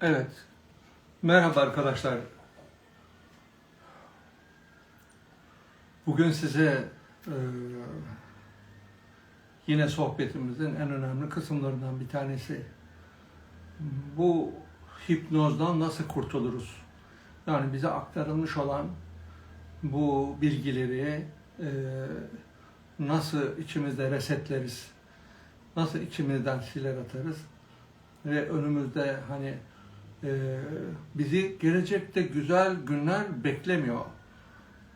Evet. Merhaba arkadaşlar. Bugün size e, yine sohbetimizin en önemli kısımlarından bir tanesi bu hipnozdan nasıl kurtuluruz? Yani bize aktarılmış olan bu bilgileri e, nasıl içimizde resetleriz? Nasıl içimizden siler atarız? Ve önümüzde hani bizi gelecekte güzel günler beklemiyor.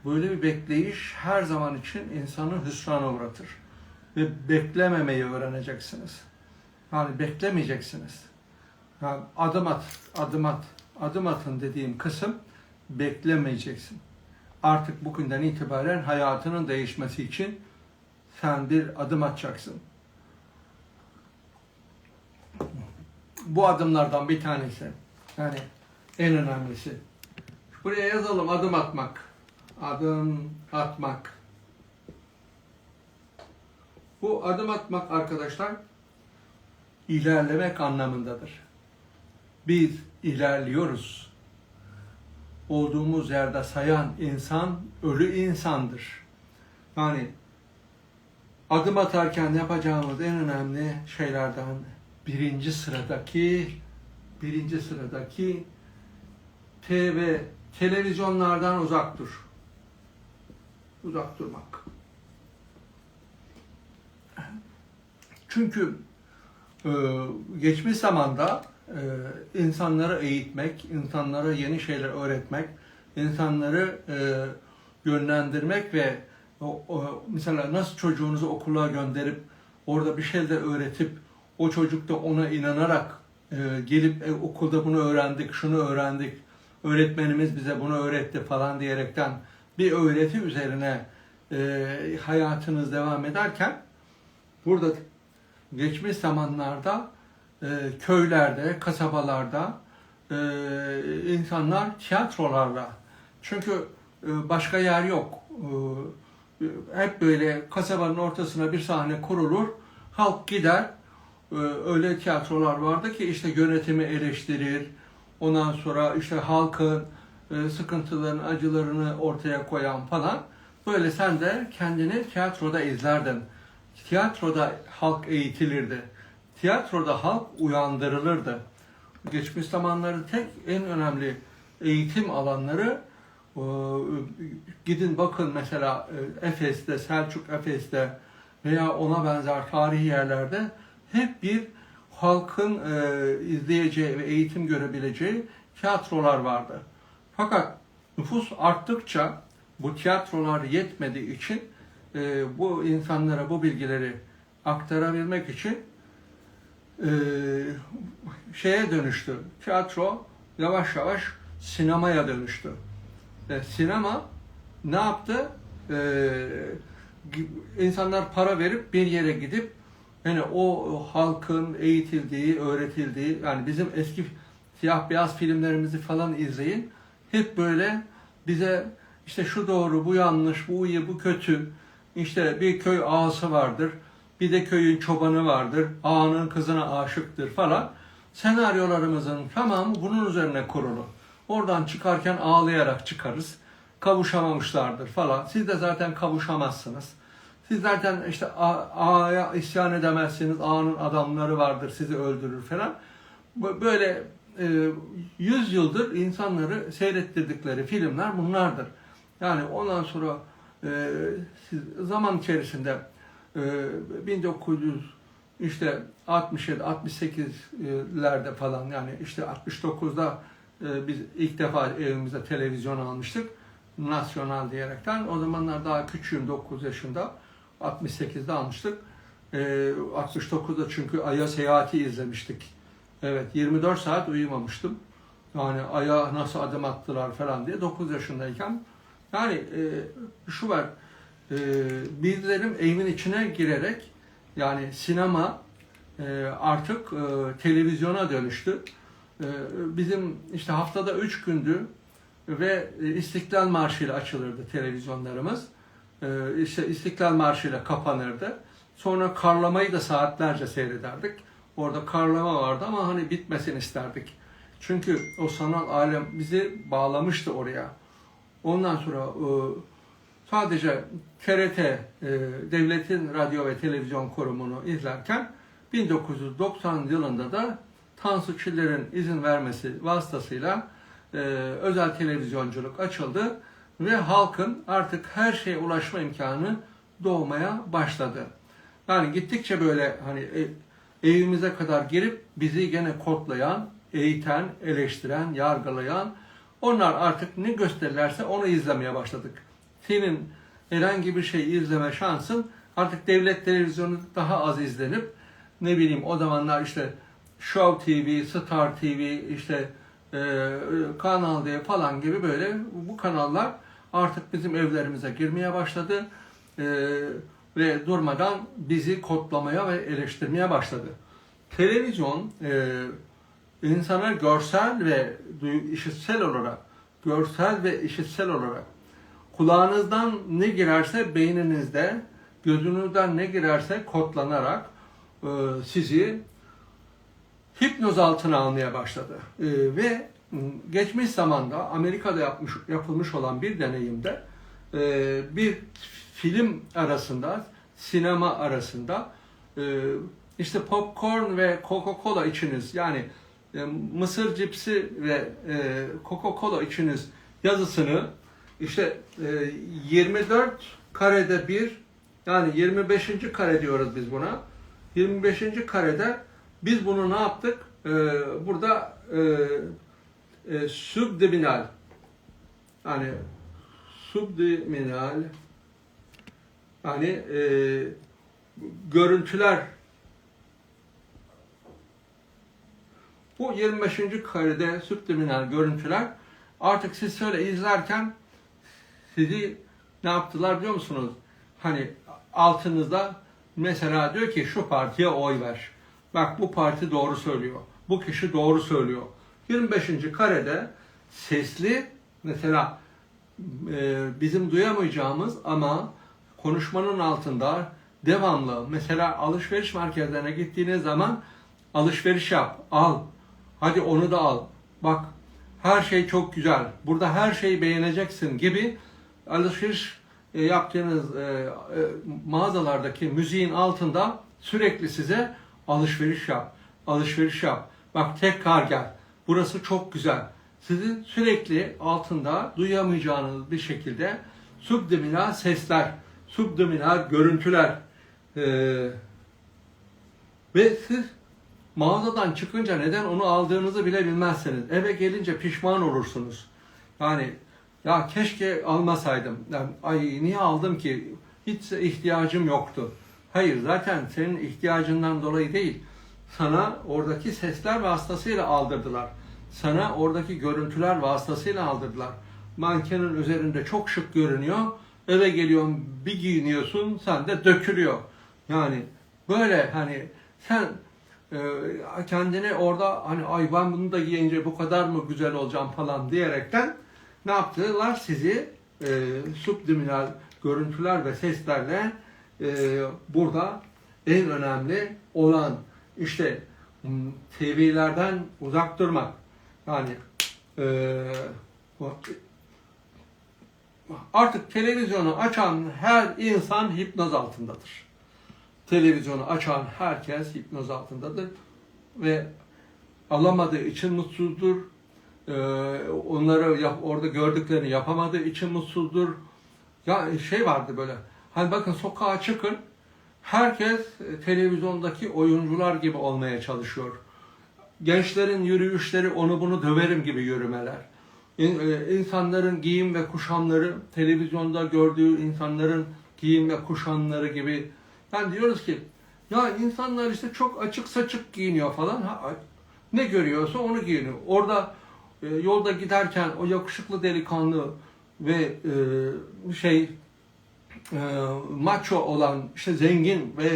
Böyle bir bekleyiş her zaman için insanı hüsrana uğratır. Ve beklememeyi öğreneceksiniz. Yani beklemeyeceksiniz. Yani adım at, adım at, adım atın dediğim kısım beklemeyeceksin. Artık bugünden itibaren hayatının değişmesi için sen bir adım atacaksın. Bu adımlardan bir tanesi. Yani en önemlisi. Buraya yazalım adım atmak. Adım atmak. Bu adım atmak arkadaşlar ilerlemek anlamındadır. Biz ilerliyoruz. Olduğumuz yerde sayan insan ölü insandır. Yani adım atarken yapacağımız en önemli şeylerden birinci sıradaki birinci sıradaki TV televizyonlardan uzak dur. Uzak durmak. Çünkü e, geçmiş zamanda e, insanları eğitmek, insanlara yeni şeyler öğretmek, insanları e, yönlendirmek ve o, o, mesela nasıl çocuğunuzu okula gönderip orada bir şeyler öğretip o çocuk da ona inanarak e, gelip e, okulda bunu öğrendik, şunu öğrendik, öğretmenimiz bize bunu öğretti falan diyerekten bir öğreti üzerine e, hayatınız devam ederken burada geçmiş zamanlarda e, köylerde, kasabalarda e, insanlar tiyatrolarla çünkü e, başka yer yok. E, hep böyle kasabanın ortasına bir sahne kurulur, halk gider, öyle tiyatrolar vardı ki işte yönetimi eleştirir, ondan sonra işte halkın e, sıkıntılarını, acılarını ortaya koyan falan. Böyle sen de kendini tiyatroda izlerdin. Tiyatroda halk eğitilirdi. Tiyatroda halk uyandırılırdı. Geçmiş zamanların tek en önemli eğitim alanları e, gidin bakın mesela e, Efes'te, Selçuk Efes'te veya ona benzer tarihi yerlerde hep bir halkın e, izleyeceği ve eğitim görebileceği tiyatrolar vardı. Fakat nüfus arttıkça bu tiyatrolar yetmediği için e, bu insanlara bu bilgileri aktarabilmek için e, şeye dönüştü. Tiyatro yavaş yavaş sinemaya dönüştü. E, sinema ne yaptı? E, insanlar para verip bir yere gidip yani o halkın eğitildiği, öğretildiği, yani bizim eski siyah beyaz filmlerimizi falan izleyin. Hep böyle bize işte şu doğru, bu yanlış, bu iyi, bu kötü. İşte bir köy ağası vardır, bir de köyün çobanı vardır, ağanın kızına aşıktır falan. Senaryolarımızın tamamı bunun üzerine kurulu. Oradan çıkarken ağlayarak çıkarız. Kavuşamamışlardır falan. Siz de zaten kavuşamazsınız. Siz zaten işte A'ya isyan edemezsiniz, A'nın adamları vardır, sizi öldürür falan. Böyle e, yüz yıldır insanları seyrettirdikleri filmler bunlardır. Yani ondan sonra e, siz zaman içerisinde e, 1900 işte 67 68'lerde falan yani işte 69'da e, biz ilk defa evimize televizyon almıştık. Nasyonal diyerekten. O zamanlar daha küçüğüm 9 yaşında. 68'de almıştık. E, 69'da çünkü Ay'a seyahati izlemiştik. Evet 24 saat uyumamıştım. Yani Ay'a nasıl adım attılar falan diye 9 yaşındayken. Yani e, şu var. E, bizlerim evimin içine girerek yani sinema e, artık e, televizyona dönüştü. E, bizim işte haftada 3 gündü ve İstiklal Marşı ile açılırdı televizyonlarımız. Ee, işte İstiklal Marşı ile kapanırdı. Sonra karlamayı da saatlerce seyrederdik. Orada karlama vardı ama hani bitmesini isterdik. Çünkü o sanal alem bizi bağlamıştı oraya. Ondan sonra e, sadece TRT, e, Devletin Radyo ve Televizyon Kurumu'nu izlerken 1990 yılında da Tansu Çiller'in izin vermesi vasıtasıyla e, özel televizyonculuk açıldı ve halkın artık her şeye ulaşma imkanı doğmaya başladı. Yani gittikçe böyle hani e, evimize kadar girip bizi gene kodlayan, eğiten, eleştiren, yargılayan onlar artık ne gösterirlerse onu izlemeye başladık. Senin herhangi bir şey izleme şansın artık devlet televizyonu daha az izlenip ne bileyim o zamanlar işte Show TV, Star TV, işte e, Kanal D falan gibi böyle bu kanallar artık bizim evlerimize girmeye başladı e, ve durmadan bizi kodlamaya ve eleştirmeye başladı. Televizyon e, insana görsel ve işitsel olarak, görsel ve işitsel olarak kulağınızdan ne girerse beyninizde, gözünüzden ne girerse kodlanarak e, sizi hipnoz altına almaya başladı. E, ve geçmiş zamanda Amerika'da yapmış, yapılmış olan bir deneyimde e, bir film arasında, sinema arasında e, işte popcorn ve Coca-Cola içiniz yani e, mısır cipsi ve Coca-Cola içiniz yazısını işte e, 24 karede bir yani 25. kare diyoruz biz buna. 25. karede biz bunu ne yaptık? E, burada e, e, subliminal yani subliminal yani e, görüntüler bu 25. karede subliminal görüntüler artık siz şöyle izlerken sizi ne yaptılar biliyor musunuz? Hani altınızda mesela diyor ki şu partiye oy ver. Bak bu parti doğru söylüyor. Bu kişi doğru söylüyor. 25. karede sesli mesela e, bizim duyamayacağımız ama konuşmanın altında devamlı mesela alışveriş merkezlerine gittiğiniz zaman alışveriş yap, al. Hadi onu da al. Bak her şey çok güzel. Burada her şeyi beğeneceksin gibi alışveriş e, yaptığınız e, e, mağazalardaki müziğin altında sürekli size alışveriş yap, alışveriş yap. Bak tekrar gel. Burası çok güzel. Sizin sürekli altında duyamayacağınız bir şekilde subliminal sesler, subliminal görüntüler e, ve siz mağazadan çıkınca neden onu aldığınızı bile bilmezsiniz. Eve gelince pişman olursunuz. Yani ya keşke almasaydım. Yani, ay niye aldım ki? Hiç ihtiyacım yoktu. Hayır zaten senin ihtiyacından dolayı değil. Sana oradaki sesler vasıtasıyla aldırdılar. Sana oradaki görüntüler vasıtasıyla aldırdılar. Mankenin üzerinde çok şık görünüyor. Eve geliyorsun bir giyiniyorsun sen de dökülüyor. Yani böyle hani sen e, kendini orada hani ay ben bunu da giyince bu kadar mı güzel olacağım falan diyerekten ne yaptılar? Sizi e, subliminal görüntüler ve seslerle e, burada en önemli olan işte m, TV'lerden uzak durmak. Yani e, artık televizyonu açan her insan hipnoz altındadır. Televizyonu açan herkes hipnoz altındadır ve alamadığı için mutsuzdur. Ee, onları yap, orada gördüklerini yapamadığı için mutsuzdur. Ya şey vardı böyle. Hani bakın sokağa çıkın. Herkes e, televizyondaki oyuncular gibi olmaya çalışıyor. Gençlerin yürüyüşleri onu bunu döverim gibi yürümeler. E, İnsanların giyim ve kuşamları televizyonda gördüğü insanların giyim ve kuşamları gibi. Yani diyoruz ki ya insanlar işte çok açık saçık giyiniyor falan. Ha, ne görüyorsa onu giyiniyor. Orada e, yolda giderken o yakışıklı delikanlı ve şey e, macho olan işte zengin ve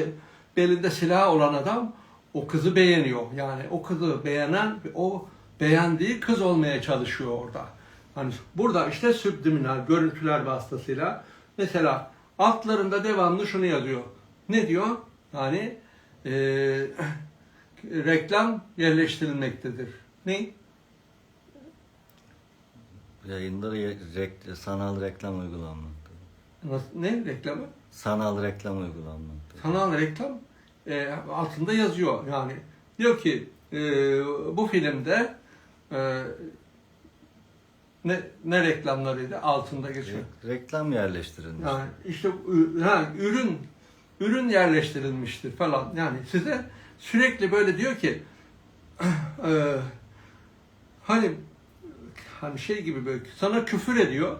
belinde silah olan adam o kızı beğeniyor. Yani o kızı beğenen o beğendiği kız olmaya çalışıyor orada. Hani burada işte subliminal görüntüler vasıtasıyla mesela altlarında devamlı şunu yazıyor. Ne diyor? Yani e, reklam yerleştirilmektedir. Ne? yayında re- rek- sanal reklam uygulanmakta. Nasıl, ne reklamı? Sanal reklam uygulanmakta. Kanal reklam e, altında yazıyor yani. Diyor ki e, bu filmde e, ne, ne reklamlarıydı altında geçiyor. Re- reklam yerleştirilmiş. Yani işte ha, ürün ürün yerleştirilmiştir falan. Yani size sürekli böyle diyor ki e, hani hani şey gibi böyle sana küfür ediyor.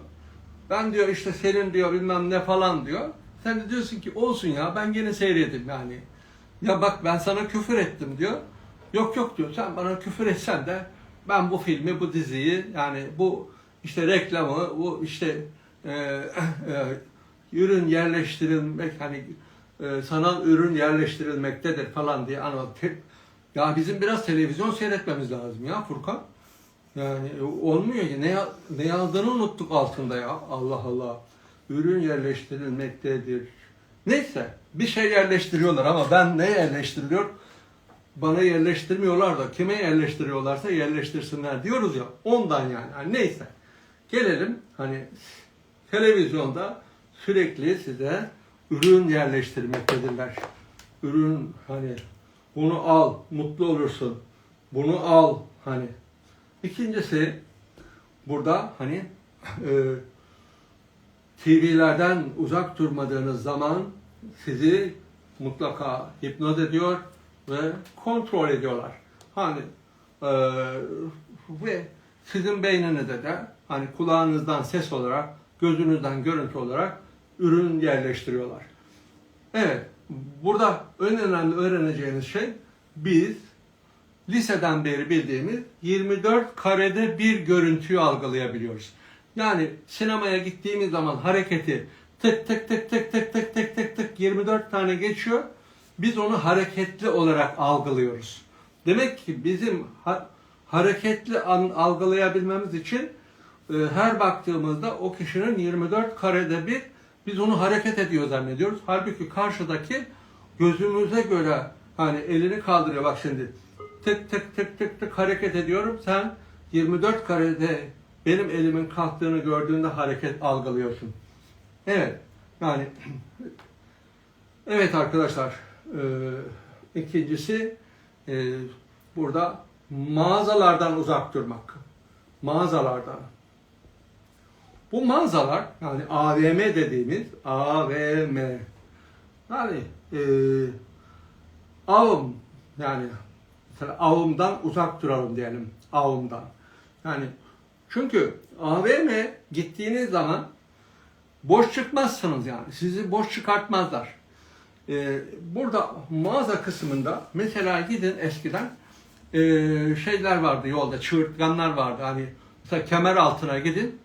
Ben diyor işte senin diyor bilmem ne falan diyor. Sen de diyorsun ki olsun ya ben gene seyredim yani. Ya bak ben sana küfür ettim diyor. Yok yok diyor sen bana küfür etsen de ben bu filmi, bu diziyi yani bu işte reklamı, bu işte e, e, ürün yerleştirilmek hani e, sanal ürün yerleştirilmektedir falan diye anlat. Ya bizim biraz televizyon seyretmemiz lazım ya Furkan. Yani e, olmuyor ki ne, ne yazdığını unuttuk altında ya. Allah Allah. Ürün yerleştirilmektedir. Neyse bir şey yerleştiriyorlar ama ben ne yerleştiriliyor? Bana yerleştirmiyorlar da kime yerleştiriyorlarsa yerleştirsinler diyoruz ya. Ondan yani. Hani neyse. Gelelim hani televizyonda sürekli size ürün yerleştirmektedirler. Ürün hani bunu al mutlu olursun. Bunu al hani. İkincisi burada hani e, TV'lerden uzak durmadığınız zaman sizi mutlaka hipnoz ediyor ve kontrol ediyorlar. Hani e, ve sizin beyninizde de hani kulağınızdan ses olarak, gözünüzden görüntü olarak ürün yerleştiriyorlar. Evet, burada en önemli öğreneceğiniz şey biz liseden beri bildiğimiz 24 karede bir görüntüyü algılayabiliyoruz. Yani sinemaya gittiğimiz zaman hareketi tık tık tık tık tık tık tık tık tık 24 tane geçiyor. Biz onu hareketli olarak algılıyoruz. Demek ki bizim ha- hareketli algılayabilmemiz için e, her baktığımızda o kişinin 24 karede bir biz onu hareket ediyor zannediyoruz. Halbuki karşıdaki gözümüze göre hani elini kaldırıyor bak şimdi tık tık tık tık tık hareket ediyorum. Sen 24 karede benim elimin kalktığını gördüğünde hareket algılıyorsun. Evet. Yani evet arkadaşlar e, ikincisi e, burada mağazalardan uzak durmak. Mağazalardan. Bu mağazalar yani AVM dediğimiz AVM yani e, avım yani avımdan uzak duralım diyelim avımdan. Yani çünkü AVM gittiğiniz zaman boş çıkmazsınız yani. Sizi boş çıkartmazlar. Ee, burada mağaza kısmında mesela gidin eskiden e, şeyler vardı yolda çığırtkanlar vardı. Hani mesela kemer altına gidin.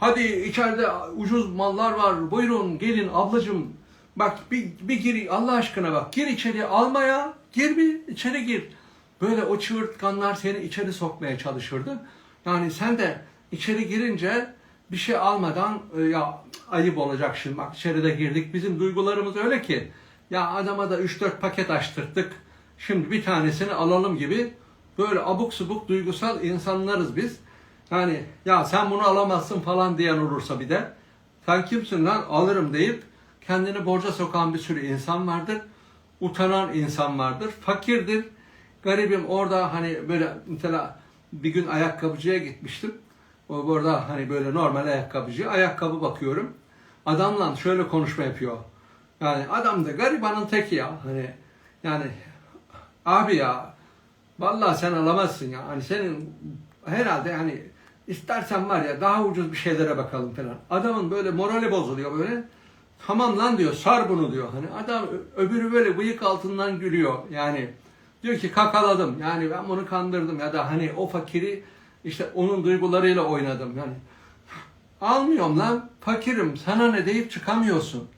Hadi içeride ucuz mallar var. Buyurun gelin ablacığım. Bak bir, bir gir Allah aşkına bak. Gir içeri almaya. Gir bir içeri gir. Böyle o çığırtkanlar seni içeri sokmaya çalışırdı. Yani sen de içeri girince bir şey almadan e, ya ayıp olacak şimdi bak içeride girdik. Bizim duygularımız öyle ki ya adama da 3-4 paket açtırttık. Şimdi bir tanesini alalım gibi böyle abuk subuk duygusal insanlarız biz. Yani ya sen bunu alamazsın falan diyen olursa bir de sen kimsin lan alırım deyip kendini borca sokan bir sürü insan vardır. Utanan insan vardır. Fakirdir. Garibim orada hani böyle mesela bir gün ayakkabıcıya gitmiştim. O burada hani böyle normal ayakkabıcı. Ayakkabı bakıyorum. Adamla şöyle konuşma yapıyor. Yani adam da garibanın teki ya. Hani yani abi ya vallahi sen alamazsın ya. Hani senin herhalde hani istersen var ya daha ucuz bir şeylere bakalım falan. Adamın böyle morali bozuluyor böyle. Tamam lan diyor sar bunu diyor. Hani adam öbürü böyle bıyık altından gülüyor. Yani diyor ki kakaladım. Yani ben bunu kandırdım ya da hani o fakiri işte onun duygularıyla oynadım. Yani almıyorum lan fakirim sana ne deyip çıkamıyorsun.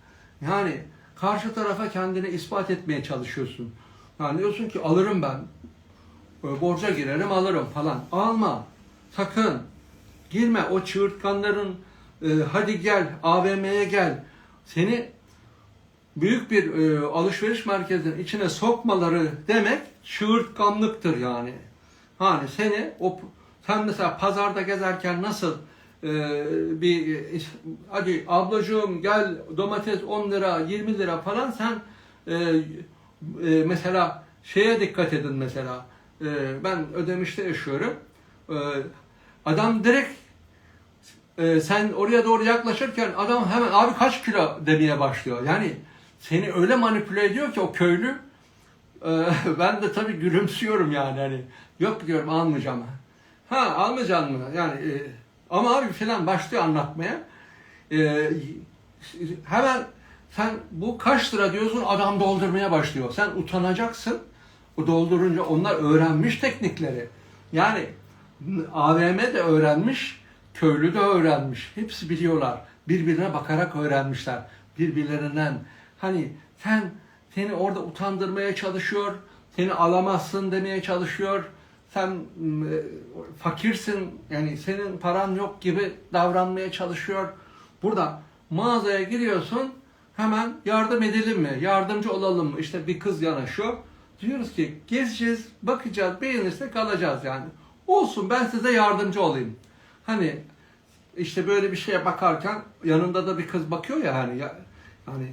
Yani karşı tarafa kendini ispat etmeye çalışıyorsun. Yani diyorsun ki alırım ben. Böyle borca girerim alırım falan. Alma. Sakın. Girme o çığırtkanların e, hadi gel AVM'ye gel. Seni büyük bir e, alışveriş merkezinin içine sokmaları demek çığırtkanlıktır yani. Hani seni o sen mesela pazarda gezerken nasıl e, bir e, hadi ablacığım gel domates 10 lira 20 lira falan sen e, e, mesela şeye dikkat edin mesela. E, ben ödemişte yaşıyorum. E, adam direkt e, sen oraya doğru yaklaşırken adam hemen abi kaç kilo demeye başlıyor? Yani seni öyle manipüle ediyor ki o köylü e, ben de tabii gülümsüyorum yani hani yok diyorum almayacağım ha almayacaksın mı yani e, ama abi falan başlıyor anlatmaya e, hemen sen bu kaç lira diyorsun adam doldurmaya başlıyor. Sen utanacaksın. O doldurunca onlar öğrenmiş teknikleri. Yani AVM de öğrenmiş, köylü de öğrenmiş. Hepsi biliyorlar. Birbirine bakarak öğrenmişler. Birbirlerinden hani sen seni orada utandırmaya çalışıyor, seni alamazsın demeye çalışıyor. Sen e, fakirsin, yani senin paran yok gibi davranmaya çalışıyor. Burada mağazaya giriyorsun, hemen yardım edelim mi, yardımcı olalım mı? İşte bir kız yanaşıyor. Diyoruz ki gezeceğiz, bakacağız, beğenirsek alacağız yani. Olsun ben size yardımcı olayım. Hani işte böyle bir şeye bakarken yanında da bir kız bakıyor ya hani ya, hani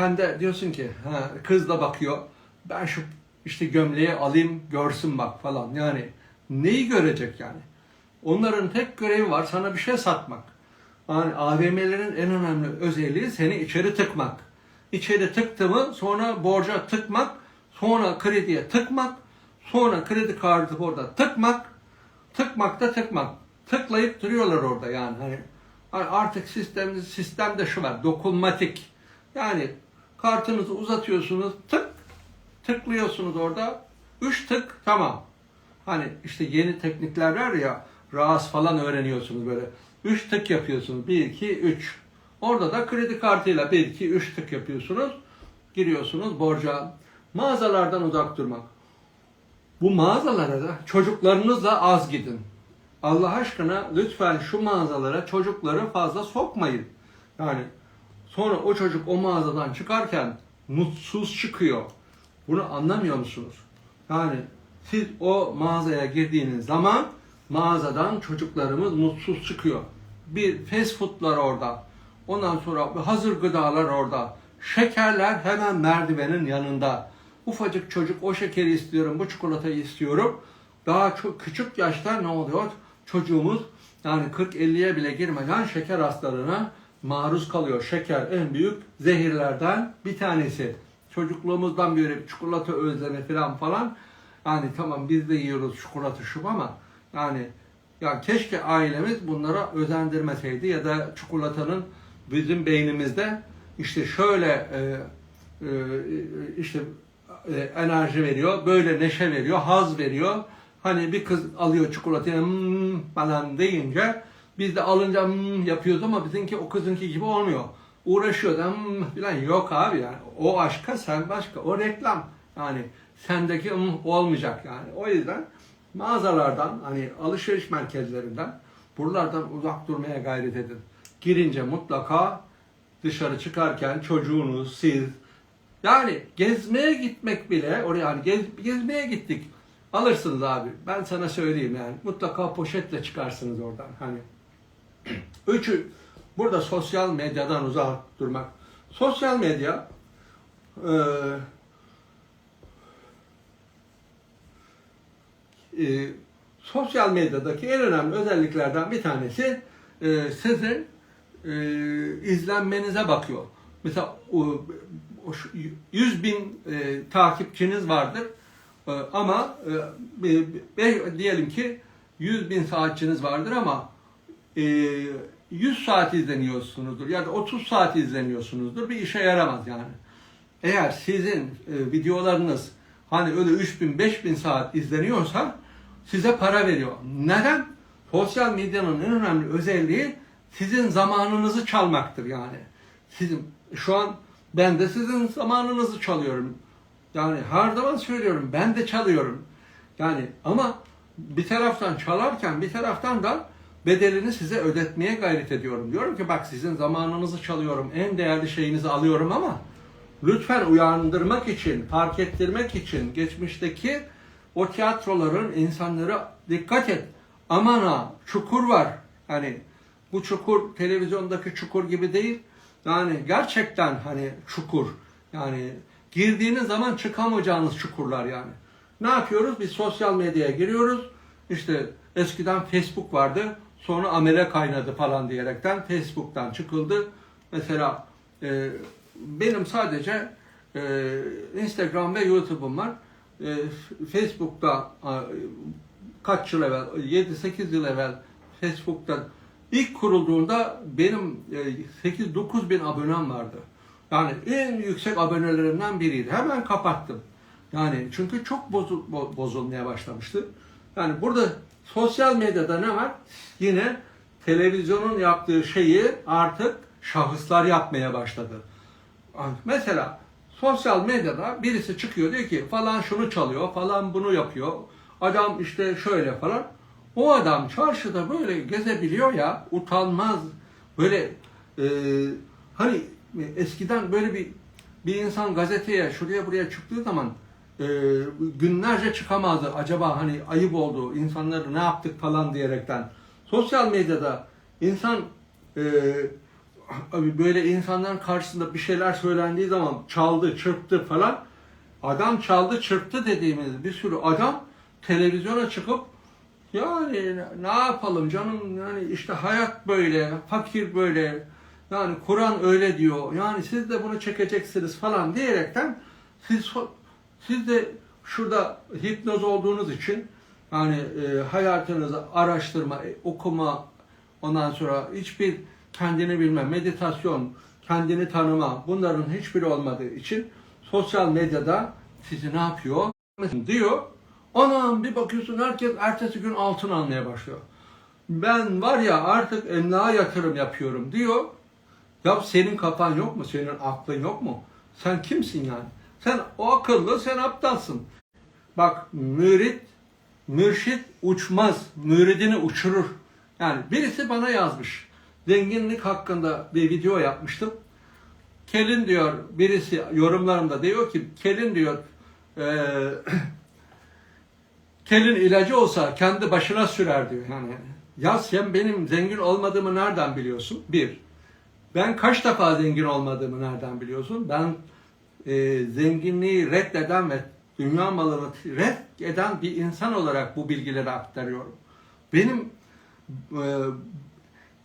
sen de diyorsun ki ha, kız da bakıyor. Ben şu işte gömleği alayım görsün bak falan. Yani neyi görecek yani? Onların tek görevi var sana bir şey satmak. Yani AVM'lerin en önemli özelliği seni içeri tıkmak. İçeri tıktı mı sonra borca tıkmak, sonra krediye tıkmak, sonra kredi kartı orada tıkmak, tıkmak da tıkmak. Tıklayıp duruyorlar orada yani hani artık sistemde sistemde şu var dokunmatik. Yani kartınızı uzatıyorsunuz tık tıklıyorsunuz orada. Üç tık tamam. Hani işte yeni teknikler var ya RAS falan öğreniyorsunuz böyle. Üç tık yapıyorsunuz. Bir, iki, üç. Orada da kredi kartıyla bir, iki, üç tık yapıyorsunuz. Giriyorsunuz borca. Mağazalardan uzak durmak. Bu mağazalara da çocuklarınızla az gidin. Allah aşkına lütfen şu mağazalara çocukları fazla sokmayın. Yani sonra o çocuk o mağazadan çıkarken mutsuz çıkıyor. Bunu anlamıyor musunuz? Yani siz o mağazaya girdiğiniz zaman mağazadan çocuklarımız mutsuz çıkıyor. Bir fast foodlar orada. Ondan sonra hazır gıdalar orada. Şekerler hemen merdivenin yanında. Ufacık çocuk o şekeri istiyorum, bu çikolatayı istiyorum. Daha çok küçük yaşta ne oluyor? Çocuğumuz yani 40-50'ye bile girmeden şeker hastalığına maruz kalıyor. Şeker en büyük zehirlerden bir tanesi. Çocukluğumuzdan beri çikolata özlemi falan falan. Yani tamam biz de yiyoruz çikolata şup ama yani ya keşke ailemiz bunlara özendirmeseydi ya da çikolatanın bizim beynimizde işte şöyle e, e, işte e, enerji veriyor, böyle neşe veriyor, haz veriyor. Hani bir kız alıyor çikolatayı hmm, falan deyince biz de alınca hmm, yapıyoruz ama bizimki o kızınki gibi olmuyor. Uğraşıyor da hmm, falan yok abi yani. O aşka sen başka. O reklam. Yani sendeki hmm, olmayacak yani. O yüzden mağazalardan hani alışveriş merkezlerinden buralardan uzak durmaya gayret edin. Girince mutlaka dışarı çıkarken çocuğunuz, siz yani gezmeye gitmek bile oraya hani gez, gezmeye gittik. Alırsınız abi. Ben sana söyleyeyim yani. Mutlaka poşetle çıkarsınız oradan. Hani Üçü, burada sosyal medyadan uzak durmak. Sosyal medya e, e, sosyal medyadaki en önemli özelliklerden bir tanesi e, sizin e, izlenmenize bakıyor. Mesela o, o şu 100 bin e, takipçiniz vardır e, ama e, be- diyelim ki 100 bin saatçiniz vardır ama 100 saat izleniyorsunuzdur ya da 30 saat izleniyorsunuzdur bir işe yaramaz yani. Eğer sizin e, videolarınız hani öyle 3000 5000 saat izleniyorsa size para veriyor. Neden? Sosyal medyanın en önemli özelliği sizin zamanınızı çalmaktır yani. Sizin şu an ben de sizin zamanınızı çalıyorum. Yani her zaman söylüyorum ben de çalıyorum. Yani ama bir taraftan çalarken bir taraftan da bedelini size ödetmeye gayret ediyorum. Diyorum ki bak sizin zamanınızı çalıyorum, en değerli şeyinizi alıyorum ama lütfen uyandırmak için, fark ettirmek için geçmişteki o tiyatroların insanlara dikkat et. Aman ha çukur var. Hani Bu çukur televizyondaki çukur gibi değil. Yani gerçekten hani çukur. Yani girdiğiniz zaman çıkamayacağınız çukurlar yani. Ne yapıyoruz? Biz sosyal medyaya giriyoruz. İşte eskiden Facebook vardı. Sonra amele kaynadı falan diyerekten Facebook'tan çıkıldı. Mesela e, benim sadece e, Instagram ve YouTube'um var. E, Facebook'ta e, kaç yıl evvel, 7-8 yıl evvel Facebook'ta ilk kurulduğunda benim e, 8-9 bin abonem vardı. Yani en yüksek abonelerimden biriydi. Hemen kapattım. Yani çünkü çok bozul, bo- bozulmaya başlamıştı. Yani burada sosyal medyada ne var? Yine televizyonun yaptığı şeyi artık şahıslar yapmaya başladı. Mesela sosyal medyada birisi çıkıyor diyor ki falan şunu çalıyor, falan bunu yapıyor. Adam işte şöyle falan. O adam çarşıda böyle gezebiliyor ya, utanmaz. Böyle e, hani eskiden böyle bir bir insan gazeteye şuraya buraya çıktığı zaman e, günlerce çıkamazdı. Acaba hani ayıp oldu, insanları ne yaptık falan diyerekten. Sosyal medyada insan e, böyle insanların karşısında bir şeyler söylendiği zaman çaldı, çırptı falan. Adam çaldı, çırptı dediğimiz bir sürü adam televizyona çıkıp yani ne yapalım canım yani işte hayat böyle, fakir böyle. Yani Kur'an öyle diyor. Yani siz de bunu çekeceksiniz falan diyerekten siz siz de şurada hipnoz olduğunuz için yani e, hayatınızı araştırma, e, okuma, ondan sonra hiçbir kendini bilme, meditasyon, kendini tanıma bunların hiçbiri olmadığı için sosyal medyada sizi ne yapıyor? Diyor. Anam bir bakıyorsun herkes ertesi gün altın almaya başlıyor. Ben var ya artık emlağa yatırım yapıyorum diyor. Ya senin kafan yok mu? Senin aklın yok mu? Sen kimsin yani? Sen o akıllı, sen aptalsın. Bak mürit, mürşit uçmaz, müridini uçurur. Yani birisi bana yazmış. Zenginlik hakkında bir video yapmıştım. Kelin diyor, birisi yorumlarımda diyor ki, Kelin diyor, eee Kelin ilacı olsa kendi başına sürer diyor. Yani ya sen benim zengin olmadığımı nereden biliyorsun? Bir. Ben kaç defa zengin olmadığımı nereden biliyorsun? Ben e, zenginliği reddeden ve dünya malını reddeden bir insan olarak bu bilgileri aktarıyorum. Benim e,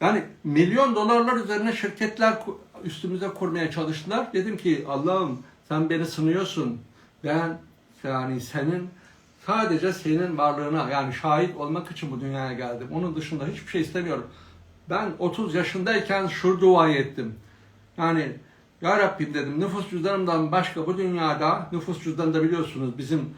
yani milyon dolarlar üzerine şirketler üstümüze kurmaya çalıştılar. Dedim ki Allah'ım sen beni sınıyorsun. Ben yani senin sadece senin varlığına yani şahit olmak için bu dünyaya geldim. Onun dışında hiçbir şey istemiyorum. Ben 30 yaşındayken şu duayı ettim. Yani ya Rabbim dedim nüfus cüzdanımdan başka bu dünyada nüfus cüzdanında biliyorsunuz bizim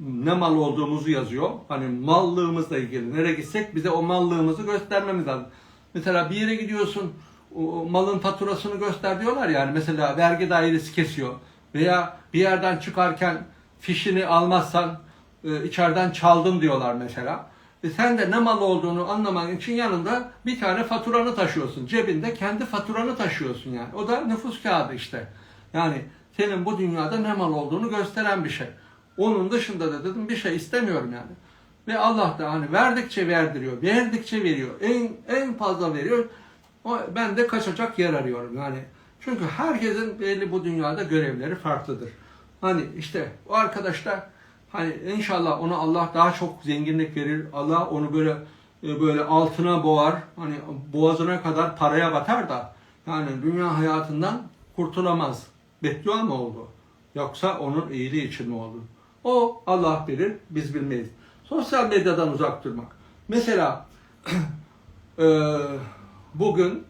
ne mal olduğumuzu yazıyor. Hani mallığımızla ilgili nereye gitsek bize o mallığımızı göstermemiz lazım. Mesela bir yere gidiyorsun o malın faturasını göster diyorlar yani mesela vergi dairesi kesiyor. Veya bir yerden çıkarken fişini almazsan e, içeriden çaldım diyorlar mesela. E sen de ne mal olduğunu anlaman için yanında bir tane faturanı taşıyorsun. Cebinde kendi faturanı taşıyorsun yani. O da nüfus kağıdı işte. Yani senin bu dünyada ne mal olduğunu gösteren bir şey. Onun dışında da dedim bir şey istemiyorum yani. Ve Allah da hani verdikçe verdiriyor, verdikçe veriyor. En en fazla veriyor. O, ben de kaçacak yer arıyorum yani. Çünkü herkesin belli bu dünyada görevleri farklıdır. Hani işte o arkadaş da hani inşallah ona Allah daha çok zenginlik verir. Allah onu böyle e, böyle altına boğar. Hani boğazına kadar paraya batar da yani dünya hayatından kurtulamaz. Beddua mı oldu? Yoksa onun iyiliği için mi oldu? O Allah bilir, biz bilmeyiz. Sosyal medyadan uzak durmak. Mesela e, bugün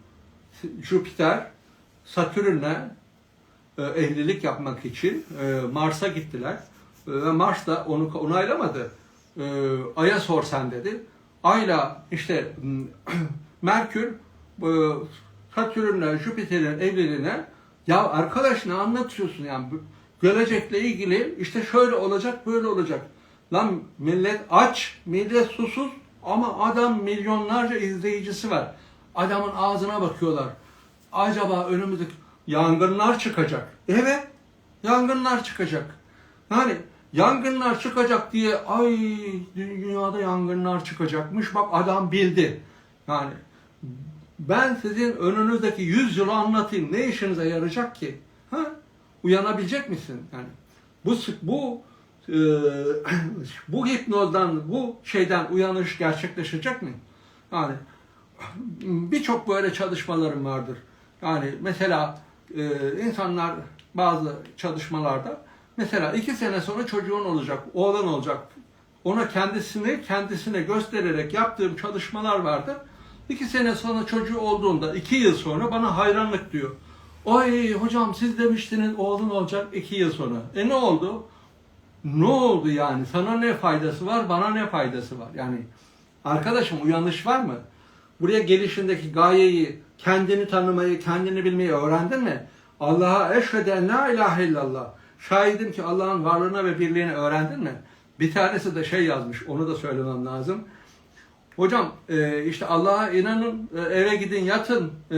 Jüpiter Satürn'le e, evlilik yapmak için e, Mars'a gittiler. Ve Mars da onu onaylamadı. E, Ay'a sor sen dedi. Ay'la işte m, Merkür e, Satürn'le Jüpiter'in evliliğine ya arkadaş ne anlatıyorsun yani gelecekle ilgili işte şöyle olacak böyle olacak. Lan millet aç, millet susuz ama adam milyonlarca izleyicisi var. Adamın ağzına bakıyorlar. Acaba önümüzdeki yangınlar çıkacak. Evet, yangınlar çıkacak. Yani yangınlar çıkacak diye ay dünyada yangınlar çıkacakmış. Bak adam bildi. Yani Ben sizin önünüzdeki 100 yılı anlatayım. Ne işinize yarayacak ki? Ha? Uyanabilecek misin? Yani bu bu e, bu hipnozdan, bu şeyden uyanış gerçekleşecek mi? Yani birçok böyle çalışmalarım vardır. Yani mesela e, insanlar bazı çalışmalarda mesela iki sene sonra çocuğun olacak, oğlan olacak. Ona kendisini kendisine göstererek yaptığım çalışmalar vardır. İki sene sonra çocuğu olduğunda, iki yıl sonra bana hayranlık diyor. Ay hocam siz demiştiniz oğlun olacak iki yıl sonra. E ne oldu? Ne oldu yani? Sana ne faydası var, bana ne faydası var? Yani arkadaşım uyanış var mı? Buraya gelişindeki gayeyi, kendini tanımayı, kendini bilmeyi öğrendin mi? Allah'a eşhedü en la ilahe illallah. Şahidim ki Allah'ın varlığına ve birliğini öğrendin mi? Bir tanesi de şey yazmış, onu da söylemem lazım. Hocam e, işte Allah'a inanın, e, eve gidin yatın. E,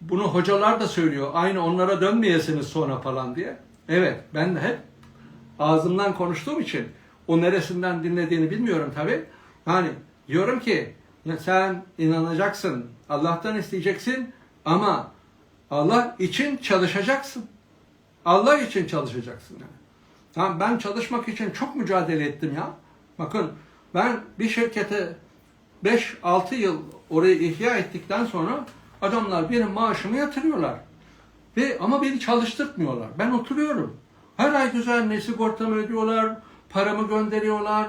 bunu hocalar da söylüyor. Aynı onlara dönmeyesiniz sonra falan diye. Evet, ben de hep ağzımdan konuştuğum için o neresinden dinlediğini bilmiyorum tabi. Yani diyorum ki sen inanacaksın, Allah'tan isteyeceksin ama Allah için çalışacaksın. Allah için çalışacaksın yani. Tamam ben çalışmak için çok mücadele ettim ya. Bakın ben bir şirkete 5-6 yıl orayı ihya ettikten sonra adamlar benim maaşımı yatırıyorlar. Ve ama beni çalıştırmıyorlar. Ben oturuyorum. Her ay düzenli sigortamı ödüyorlar, paramı gönderiyorlar.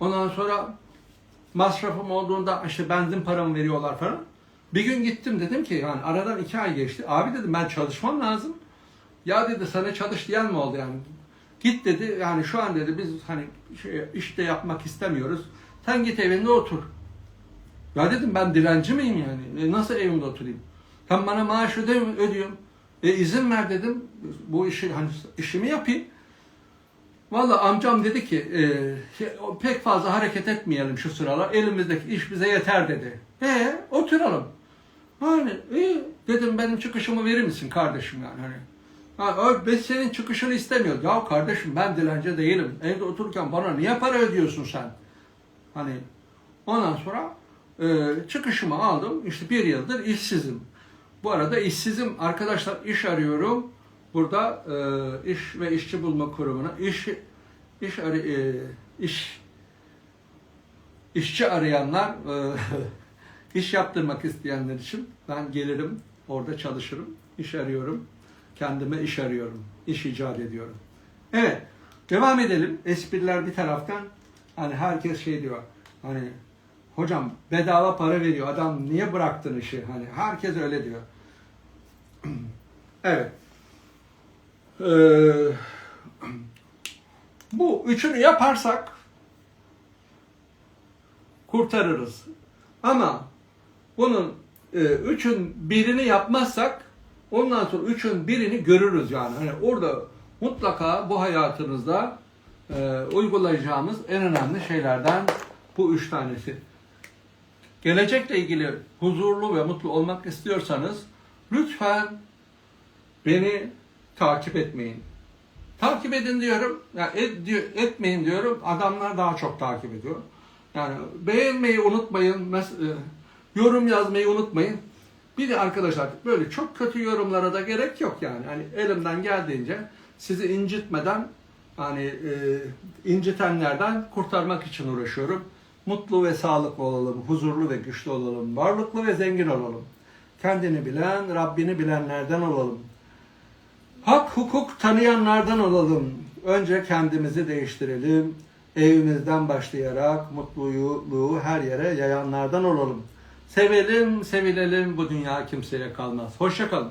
Ondan sonra masrafım olduğunda işte benzin paramı veriyorlar falan. Bir gün gittim dedim ki yani aradan iki ay geçti. Abi dedim ben çalışmam lazım. Ya dedi sana çalış diyen mi oldu yani? Git dedi yani şu an dedi biz hani şey, işte yapmak istemiyoruz. Sen git evinde otur. Ya dedim ben dilenci miyim yani? E, nasıl evimde oturayım? Sen bana maaş öde, ödüyorum. E izin ver dedim. Bu işi hani işimi yapayım. Valla amcam dedi ki e, şey, pek fazla hareket etmeyelim şu sıralar. Elimizdeki iş bize yeter dedi. E oturalım. Hani iyi dedim benim çıkışımı verir misin kardeşim yani hani. Ha, biz senin çıkışını istemiyoruz. Ya kardeşim ben dilenci değilim. Evde otururken bana niye para ödüyorsun sen? Hani ondan sonra e, çıkışımı aldım. İşte bir yıldır işsizim. Bu arada işsizim arkadaşlar iş arıyorum. Burada e, iş ve işçi bulma kurumuna iş iş arı, e, iş işçi arayanlar e, iş yaptırmak isteyenler için ben gelirim orada çalışırım. iş arıyorum. Kendime iş arıyorum. iş icat ediyorum. Evet. Devam edelim. Espriler bir taraftan hani herkes şey diyor. Hani hocam bedava para veriyor. Adam niye bıraktın işi? Hani herkes öyle diyor. Evet. Ee, bu üçünü yaparsak kurtarırız. Ama bunun e, üçün birini yapmazsak ondan sonra üçün birini görürüz yani. Hani orada mutlaka bu hayatınızda e, uygulayacağımız en önemli şeylerden bu üç tanesi. Gelecekle ilgili huzurlu ve mutlu olmak istiyorsanız lütfen beni takip etmeyin. Takip edin diyorum. Ya et, diyor, etmeyin diyorum. Adamlar daha çok takip ediyor. Yani beğenmeyi unutmayın. e, yorum yazmayı unutmayın. Bir de arkadaşlar böyle çok kötü yorumlara da gerek yok yani. Hani elimden geldiğince sizi incitmeden hani e, incitenlerden kurtarmak için uğraşıyorum. Mutlu ve sağlıklı olalım, huzurlu ve güçlü olalım, varlıklı ve zengin olalım. Kendini bilen, Rabbini bilenlerden olalım. Hak hukuk tanıyanlardan olalım. Önce kendimizi değiştirelim. Evimizden başlayarak mutluluğu her yere yayanlardan olalım. Sevelim, sevilelim. Bu dünya kimseye kalmaz. Hoşça kalın.